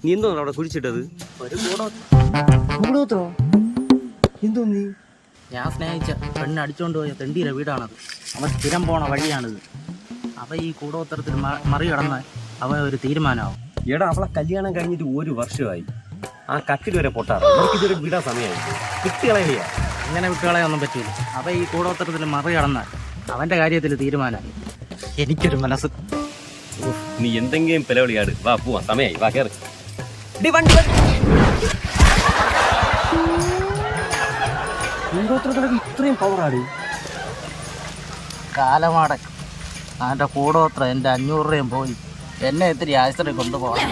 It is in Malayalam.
நீ எந்த அவரை குடிச்சிட்டது? ഒരു കൂടോ. കൂടോത്രോ? എന്തോന്നി ഞാൻ സ്നേഹിച്ച പെണ്ണ് അടിച്ചോണ്ട് പോയ തെണ്ടിയുടെ വീടാണത്. അവൻ സ്ഥിരം പോണ വഴിയാണിത്. അവ ഈ കൂടോത്തരത്തിൽ മറി മറികടന്നാൽ അവൻ ഒരു തീരുമാനമാവും. എടാ അവളെ കല്യാണം കഴിഞ്ഞിട്ട് ഒരു വർഷമായി. ആ കട്ടിൽ വരെ പൊട്ടാറ്. അവർക്ക് ഇതൊരു വിടാൻ സമയമായി. കുട്ടികളെയാ ഇങ്ങനെ വിട്ടുകളയൊന്നും പറ്റില്ല അവ ഈ കൂടോത്തരത്തിൽ മറികടന്നാൽ അവന്റെ കാര്യത്തിൽ തീരുമാനമായി. എനിക്കൊരു മനസ്സ്. നീ എന്തെങ്കിലും പിലവിളിയാട്. വാ പോവാ. സമയായി വാ ഇത്രയും പവറാടി കാലമാടൻ അവന്റെ കൂടോത്ര എന്റെ അഞ്ഞൂറ് രൂപയും പോയി. എന്നെ ഇത്തിരി ആശ്രയം കൊണ്ടുപോകാം